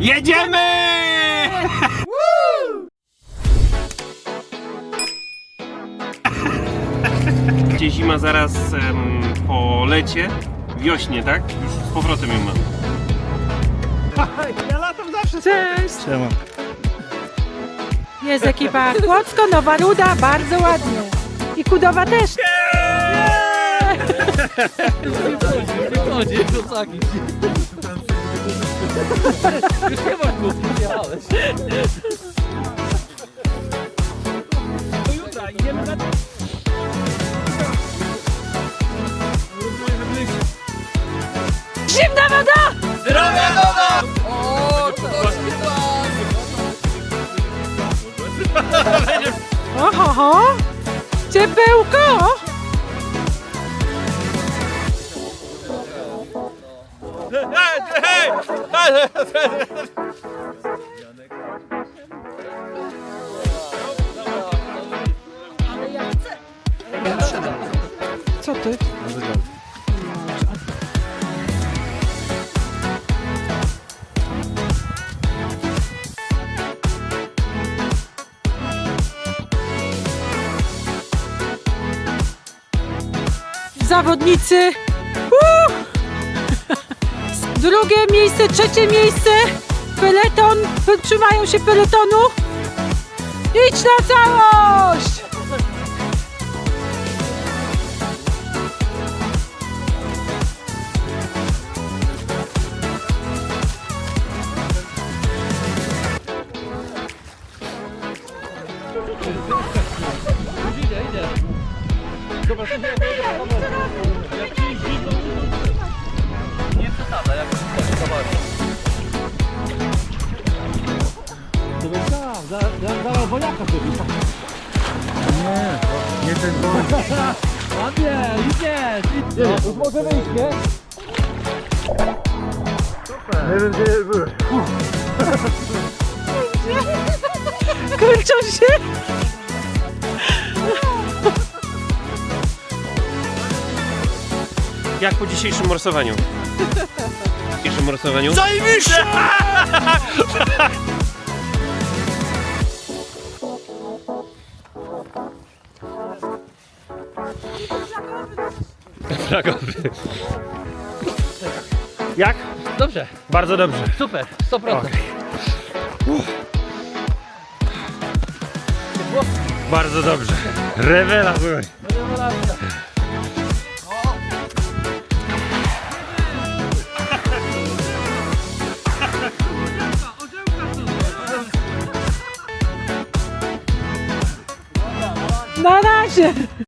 Jedziemy! Gdzie zima zaraz em, po lecie, wiośnie, tak? Już z powrotem ją mamy. Ja latam zawsze Cześć! Siema. Jest ekipa Kłodzko, Nowa Ruda, bardzo ładnie. I Kudowa też. Chodzi, rzucaki. Już nie masz głów, jechałeś. Do jutra, idziemy na... Zimna woda! Zdrowia woda! O, to Oho, ho. Ciepełko! Co ty? Zawodnicy. Drugie miejsce, trzecie miejsce. Peleton. Trzymają się peletonu. Idź na całość! Nie Nie ten bądź. Ładnie, idzie, idzie. Już może wyjść, nie? Nie wiem gdzie byłem. Kurczą się. Jak po dzisiejszym morsowaniu? Dzisiejszym morsowaniu? Zajebiście! Flagowy. Jak? Dobrze, Bardzo dobrze. super, 100%. Bardzo dobrze. Rewelacja. Na razie.